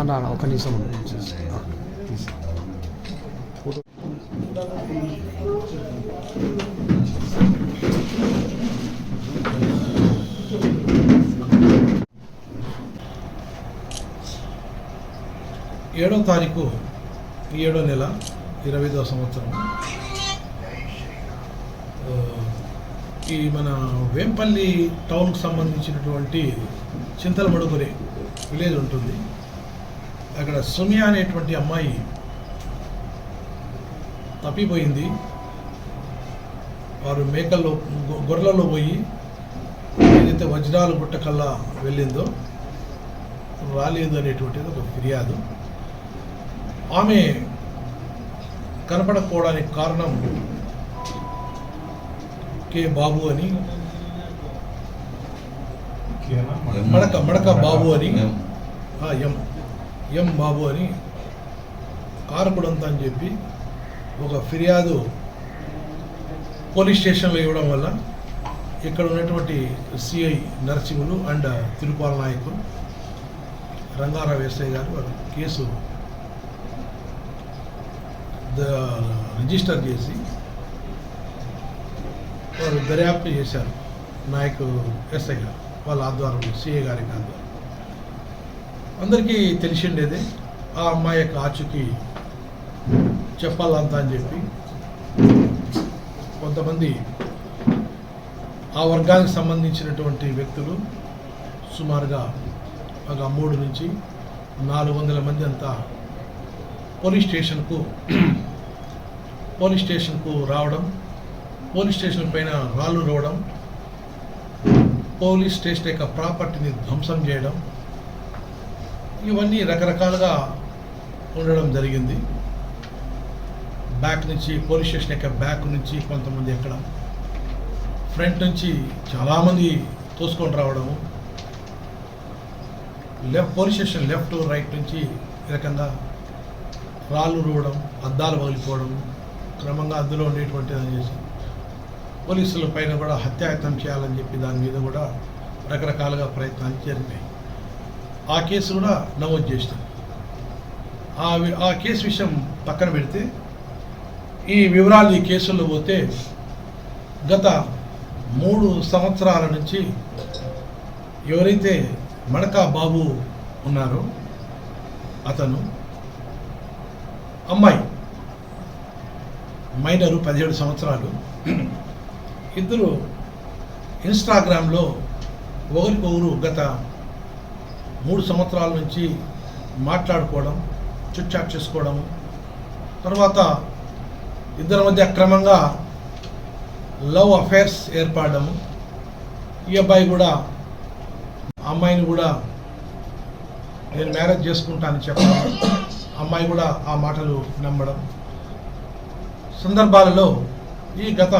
అన్నా ఒక నిమిషం. ఏడో తారీఖు ఏడో నెల ఇరవై ఐదవ సంవత్సరం ఈ మన వేంపల్లి టౌన్కి సంబంధించినటువంటి చింతలమడుగురి విలేజ్ ఉంటుంది. అక్కడ సుమియా అనేటువంటి అమ్మాయి తప్పిపోయింది. వారు మేకల్లో గొ- గొర్రెలలో పోయి ఏదైతే వజ్రాల గుట్టకల్లా వెళ్ళిందో రాలేదు అనేటువంటిది ఒక ఫిర్యాదు. ఆమె కనపడకపోవడానికి కారణం కే బాబు అని మడక మడక బాబు అని? ఎం. ఎం. బాబు అని కారకుడంతా అని చెప్పి ఒక ఫిర్యాదు పోలీస్ స్టేషన్లో ఇవ్వడం వల్ల ఇక్కడ ఉన్నటువంటి సిఐ నరసింహులు అండ్ తిరుపాల నాయకులు రంగారావు ఎస్ఐ గారు వారు కేసు రిజిస్టర్ చేసి వారు దర్యాప్తు చేశారు. నాయకు ఎస్ఐ గారు. వాళ్ళ ఆధ్వర్యంలో సిఏ గారి ఆధ్వర్యం అందరికీ తెలిసిండేదే ఆ అమ్మాయి యొక్క ఆచుకి చెప్పాలంతా అని చెప్పి కొంతమంది ఆ వర్గానికి సంబంధించినటువంటి వ్యక్తులు సుమారుగా ఒక మూడు నుంచి నాలుగు వందల మంది అంతా పోలీస్ స్టేషన్కు పోలీస్ స్టేషన్కు రావడం పోలీస్ స్టేషన్ పైన రాళ్ళు రోవడం పోలీస్ స్టేషన్ యొక్క ప్రాపర్టీని ధ్వంసం చేయడం ఇవన్నీ రకరకాలుగా ఉండడం జరిగింది. బ్యాక్ నుంచి పోలీస్ స్టేషన్ యొక్క బ్యాక్ నుంచి కొంతమంది ఎక్కడం ఫ్రంట్ నుంచి చాలామంది తోసుకొని రావడము left police station left right నుంచి ఈ రకంగా రాళ్ళు రూవడం అద్దాలు పగిలిపోవడం క్రమంగా అందులో ఉండేటువంటి దాన్ని చేసి పోలీసుల పైన కూడా హత్యాయత్నం చేయాలని చెప్పి దాని మీద కూడా రకరకాలుగా ప్రయత్నాలు జరిగినాయి. ఆ కేసు కూడా నమోదు చేసినాం. ఆ ఆ కేసు విషయం పక్కన పెడితే ఈ వివరాలు ఈ కేసుల్లో పోతే గత మూడు సంవత్సరాల నుంచి ఎవరైతే మడకా బాబు ఉన్నారో అతను అమ్మాయి మైనరు పదిహేడు సంవత్సరాలు. ఇద్దరు ఇన్స్టాగ్రామ్లో ఒకరికొకరు గత మూడు సంవత్సరాల నుంచి మాట్లాడుకోవడం చుట్చాట్ చేసుకోవడం తర్వాత ఇద్దరి మధ్య క్రమంగా లవ్ అఫైర్స్ ఏర్పడము ఈ అబ్బాయి కూడా అమ్మాయిని కూడా నేను మ్యారేజ్ చేసుకుంటానని చెప్పడం అమ్మాయి కూడా ఆ మాటలు నమ్మడం. సందర్భాలలో ఈ గత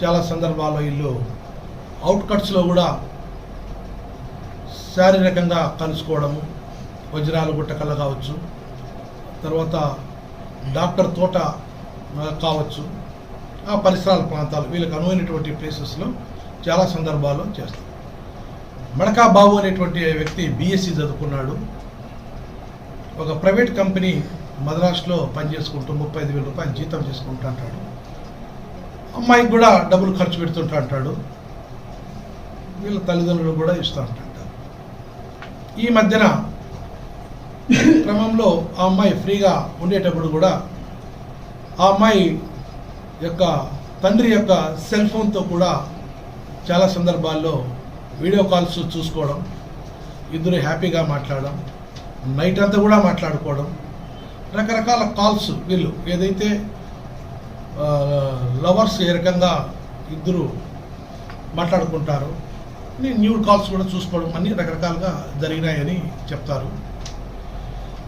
చాలా సందర్భాల్లో వీళ్ళు అవుట్కట్స్లో కూడా శారీరకంగా కలుసుకోవడము వజ్రాల గుట్టకల్ల కావచ్చు తర్వాత డాక్టర్ తోట కావచ్చు ఆ పరిసరాల ప్రాంతాలు వీళ్ళకి అనువైనటువంటి ప్లేసెస్లో చాలా సందర్భాల్లో చేస్తారు. మడకా బాబు అనేటువంటి వ్యక్తి బీఎస్సీ చదువుకున్నాడు. ఒక ప్రైవేట్ కంపెనీ మద్రాసులో పనిచేసుకుంటూ ముప్పై ఐదు వేల రూపాయలు జీతం చేసుకుంటూ అంటాడు అమ్మాయికి కూడా డబ్బులు ఖర్చు పెడుతుంటా అంటాడు. వీళ్ళ తల్లిదండ్రులు కూడా ఇస్తూ ఉంటారు ఈ మధ్యన క్రమంలో ఆ అమ్మాయి ఫ్రీగా ఉండేటప్పుడు కూడా ఆ అమ్మాయి యొక్క తండ్రి యొక్క సెల్ ఫోన్తో కూడా చాలా సందర్భాల్లో వీడియో కాల్స్ చూసుకోవడం ఇద్దరు హ్యాపీగా మాట్లాడడం నైట్ అంతా కూడా మాట్లాడుకోవడం రకరకాల కాల్స్ వీళ్ళు ఏదైతే లవర్స్ ఏ రకంగా ఇద్దరు మాట్లాడుకుంటారు. న్యూ కాల్స్ కూడా చూసుకోవడం అన్ని రకరకాలుగా జరిగినాయని చెప్తారు.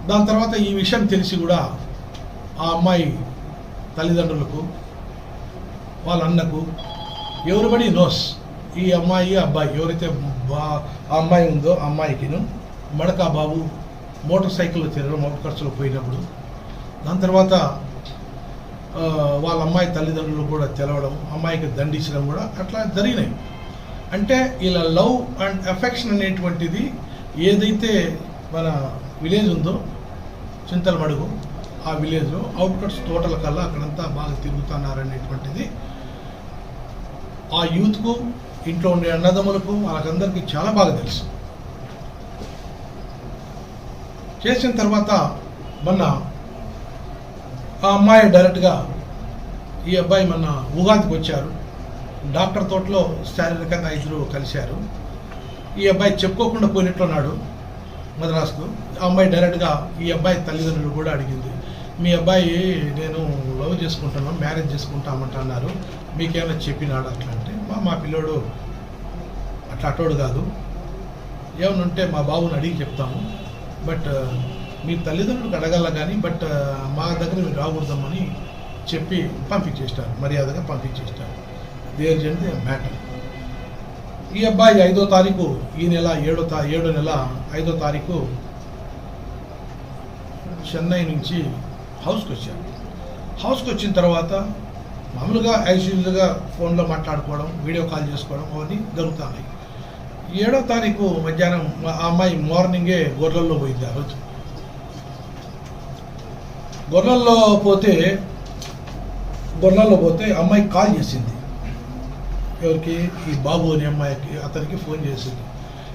దాని తర్వాత ఈ విషయం తెలిసి కూడా ఆ అమ్మాయి తల్లిదండ్రులకు వాళ్ళ అన్నకు ఎవరిబడి నోస్ ఈ అమ్మాయి అబ్బాయి ఎవరైతే బా ఆ అమ్మాయి ఉందో ఆ అమ్మాయికిను మడకా బాబు మోటార్ సైకిల్లో తిరగడం మోటార్ ఖర్చులో పోయినప్పుడు దాని తర్వాత వాళ్ళ అమ్మాయి తల్లిదండ్రులు కూడా తెలవడం అమ్మాయికి దండించడం కూడా అట్లా జరిగినాయి. అంటే ఇలా లవ్ అండ్ అఫెక్షన్ అనేటువంటిది ఏదైతే మన విలేజ్ ఉందో చింతలమడుగు ఆ విలేజ్లో అవుట్కట్స్ తోటల కల్లా అక్కడంతా బాగా తిరుగుతున్నారనేటువంటిది ఆ యూత్కు ఇంట్లో ఉండే అన్నదమ్ములకు వాళ్ళకందరికీ చాలా బాగా తెలుసు. చేసిన తర్వాత మొన్న ఆ అమ్మాయి డైరెక్ట్గా ఈ అబ్బాయి మొన్న ఉగాదికి వచ్చారు. డాక్టర్ తోటలో శారీరకంగా ఇద్దరు కలిశారు. ఈ అబ్బాయి చెప్పుకోకుండా పోయినట్లున్నాడు మద్రాసుకు ఆ అమ్మాయి డైరెక్ట్గా ఈ అబ్బాయి తల్లిదండ్రులు కూడా అడిగింది. మీ అబ్బాయి నేను లవ్ చేసుకుంటున్నాను మ్యారేజ్ చేసుకుంటామంట అన్నారు. మీకేమైనా చెప్పినాడు? అట్లా అంటే మా మా పిల్లోడు అట్లా అటోడు కాదు. ఏమైనా ఉంటే మా బాబుని అడిగి చెప్తాము. బట్ మీ తల్లిదండ్రులకు అడగల కానీ బట్ మా దగ్గర మీరు రాకూడదామని చెప్పి పంపించేస్తారు మర్యాదగా పంపించేస్తారు. దేర్ జన్ మ్యాటర్ ఈ అబ్బాయి ఐదో తారీఖు ఈ నెల ఏడో తా ఏడో నెల ఐదో తారీఖు చెన్నై నుంచి హౌస్కి వచ్చారు. హౌస్కి వచ్చిన తర్వాత మామూలుగా యాజ్ ఫోన్లో మాట్లాడుకోవడం వీడియో కాల్ చేసుకోవడం అవన్నీ జరుగుతున్నాయి ఏడో తారీఖు మధ్యాహ్నం ఆ అమ్మాయి మార్నింగే గొర్రెల్లో పోయింది ఆ రోజు. గొర్రెల్లో పోతే గొర్రెల్లో పోతే అమ్మాయి కాల్ చేసింది. ఎవరికి? ఈ బాబు అనే అమ్మాయికి అతనికి ఫోన్ చేసింది.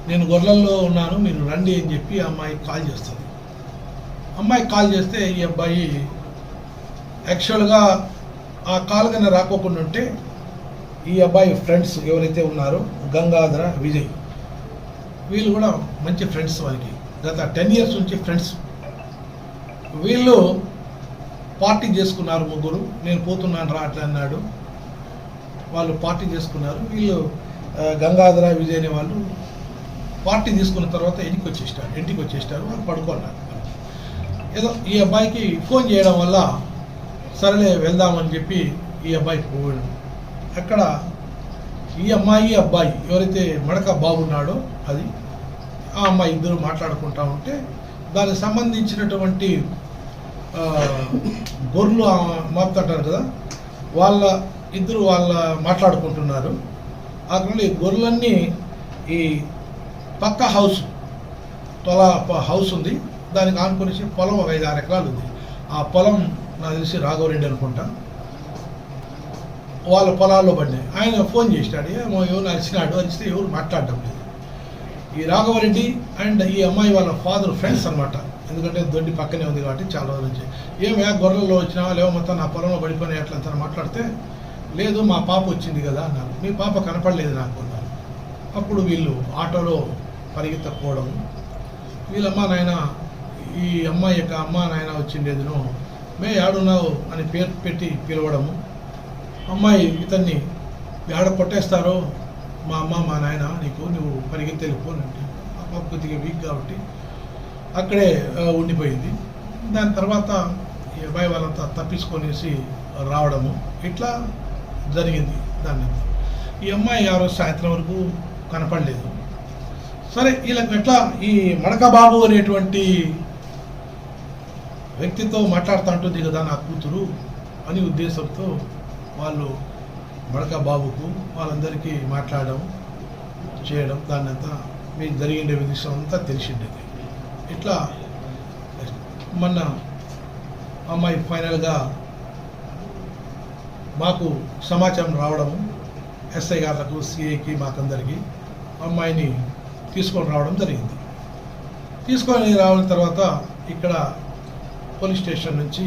నేను గొర్రెల్లో ఉన్నాను మీరు రండి అని చెప్పి అమ్మాయి కాల్ చేస్తుంది. అమ్మాయి కాల్ చేస్తే ఈ అబ్బాయి యాక్చువల్గా ఆ కాల్ కన్నా రాకోకుండా ఉంటే ఈ అబ్బాయి ఫ్రెండ్స్ ఎవరైతే ఉన్నారో గంగాధర విజయ్ వీళ్ళు కూడా మంచి ఫ్రెండ్స్ వారికి. గత టెన్ ఇయర్స్ నుంచి ఫ్రెండ్స్. వీళ్ళు పార్టీ చేసుకున్నారు ముగ్గురు నేను పోతున్నాను రా అట్లా అన్నాడు. వాళ్ళు పార్టీ చేసుకున్నారు. వీళ్ళు గంగాధర విజయ్ అనే వాళ్ళు పార్టీ తీసుకున్న తర్వాత ఇంటికి వచ్చేస్తారు ఇంటికి వచ్చేస్తారు వాళ్ళు పడుకున్నారు. ఏదో ఈ అబ్బాయికి ఫోన్ చేయడం వల్ల సరేలే వెళ్దామని చెప్పి ఈ అబ్బాయి పోయాడు. అక్కడ ఈ అమ్మాయి అబ్బాయి ఎవరైతే మడక బాగున్నాడో అది ఆ అమ్మాయి ఇద్దరు మాట్లాడుకుంటా ఉంటే దానికి సంబంధించినటువంటి గొర్రెలు మాపుతుంటారు కదా వాళ్ళ ఇద్దరు వాళ్ళ మాట్లాడుకుంటున్నారు. అక్కడ ఈ గొర్రెలన్నీ ఈ పక్క హౌస్ తొల ప- హౌస్ ఉంది. దానికి ఆనుకునేసి పొలం ఒక ఐదు ఆరు ఎకరాలు ఉంది. ఆ పొలం నాకు తెలిసి రాఘవరెడ్డి అనుకుంటా. వాళ్ళ పొలాల్లో పడినాయి. ఆయన ఫోన్ చేసినాడు ఏమో ఎవరు అరిచినాడు అరిస్తే ఎవరు మాట్లాడడం లేదు. ఈ రాఘవరెడ్డి అండ్ ఈ అమ్మాయి వాళ్ళ ఫాదర్ ఫ్రెండ్స్ అన్నమాట. ఎందుకంటే దొడ్డి పక్కనే ఉంది కాబట్టి చాలా రోజుల నుంచి. ఏమే గొర్రెల్లో వచ్చినావా లేవో మొత్తం నా పొలంలో పడిపోయినా ఎట్లా అంతా మాట్లాడితే లేదు మా పాప వచ్చింది కదా అన్నారు మీ పాప కనపడలేదు నాకు అన్నారు అప్పుడు వీళ్ళు ఆటోలో పరిగెత్తకపోవడం వీళ్ళమ్మ నాయన ఈ అమ్మాయి యొక్క అమ్మ నాయన వచ్చిండేదిను మే ఆడున్నావు అని పేరు పెట్టి పిలవడము అమ్మాయి ఇతన్ని ఏడ కొట్టేస్తారో మా అమ్మ మా నాయన నీకు నువ్వు పరిగెత్తి వెళ్ళిపోనంటే ఆ పాప కొద్దిగా వీక్ కాబట్టి అక్కడే ఉండిపోయింది. దాని తర్వాత ఈ అబ్బాయి వాళ్ళంతా తప్పించుకొనేసి రావడము ఇట్లా జరిగింది దాని ఈ అమ్మాయి ఆ రోజు సాయంత్రం వరకు కనపడలేదు. సరే వీళ్ళకి ఎట్లా ఈ మడకబాబు అనేటువంటి వ్యక్తితో మాట్లాడుతూ ఉంటుంది కదా నా కూతురు అని ఉద్దేశంతో వాళ్ళు మడక బాబుకు వాళ్ళందరికీ మాట్లాడడం చేయడం దాన్ని అంతా మీకు జరిగిండే విషయం అంతా తెలిసిండేది. ఇట్లా మొన్న అమ్మాయి ఫైనల్గా మాకు సమాచారం రావడము ఎస్ఐ గారులకు సిఐకి మాకందరికీ అమ్మాయిని తీసుకొని రావడం జరిగింది. తీసుకొని రావడం తర్వాత ఇక్కడ పోలీస్ స్టేషన్ నుంచి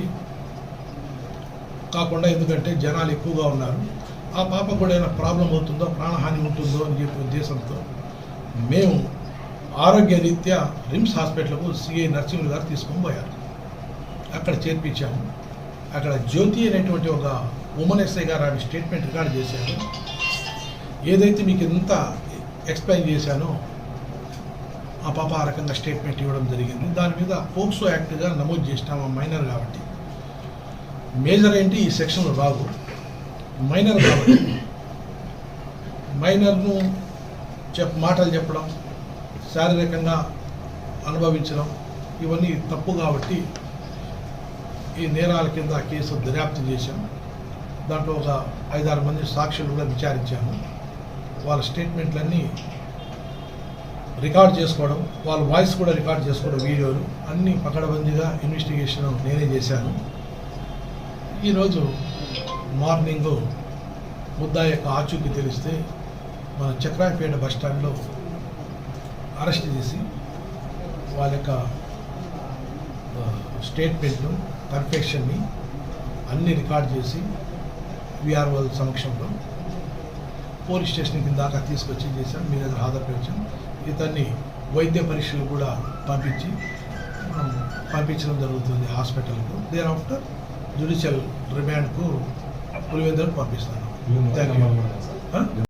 కాకుండా ఎందుకంటే జనాలు ఎక్కువగా ఉన్నారు. ఆ పాప కూడా ఏమైనా ప్రాబ్లం అవుతుందో ప్రాణహాని ఉంటుందో అని చెప్పే ఉద్దేశంతో మేము ఆరోగ్య రీత్యా రిమ్స్ హాస్పిటల్కు సిఐ నర్సింహులు గారు తీసుకొని పోయారు. అక్కడ చేర్పించాము. అక్కడ జ్యోతి అనేటువంటి ఒక ఉమెన్ ఎస్ఐ గారు ఆమె స్టేట్మెంట్ రికార్డ్ చేశారు. ఏదైతే మీకు ఎంత ఎక్స్ప్లెయిన్ చేశానో ఆ పాప ఆ రకంగా స్టేట్మెంట్ ఇవ్వడం జరిగింది. దాని మీద పోక్సో యాక్ట్గా నమోదు చేసినాం ఆ మైనర్ కాబట్టి. మేజర్ ఏంటి? ఈ సెక్షన్ రాదు. మైనర్ కాబట్టి. మైనర్ను చెప్ మాటలు చెప్పడం శారీరకంగా అనుభవించడం ఇవన్నీ తప్పు కాబట్టి ఈ నేరాల కింద కేసు దర్యాప్తు చేశాం. దాంట్లో ఒక ఐదారు మంది సాక్షులు కూడా విచారించాము. వాళ్ళ స్టేట్మెంట్లన్నీ రికార్డ్ చేసుకోవడం వాళ్ళ వాయిస్ కూడా రికార్డ్ చేసుకోవడం వీడియోలు అన్నీ పకడబందీగా ఇన్వెస్టిగేషన్ నేనే చేశాను. ఈరోజు మార్నింగ్ ముద్దా యొక్క ఆచూకీ తెలిస్తే మన చక్రాయపేట బస్టాండ్లో అరెస్ట్ చేసి వాళ్ళ యొక్క స్టేట్మెంట్ను కన్ఫెక్షన్ని అన్ని రికార్డ్ చేసి విఆర్ఓ సమక్షంలో పోలీస్ స్టేషన్ కింద దాకా తీసుకొచ్చి చేశాం మీ దగ్గర హాజరుపరిచాం ఇతన్ని వైద్య పరీక్షలు కూడా పంపించి మనం పంపించడం జరుగుతుంది హాస్పిటల్కు. దేర్ ఆఫ్టర్ జ్యుడిషియల్ రిమాండ్కు పులివెందులకు పంపిస్తాను థ్యాంక్ యూ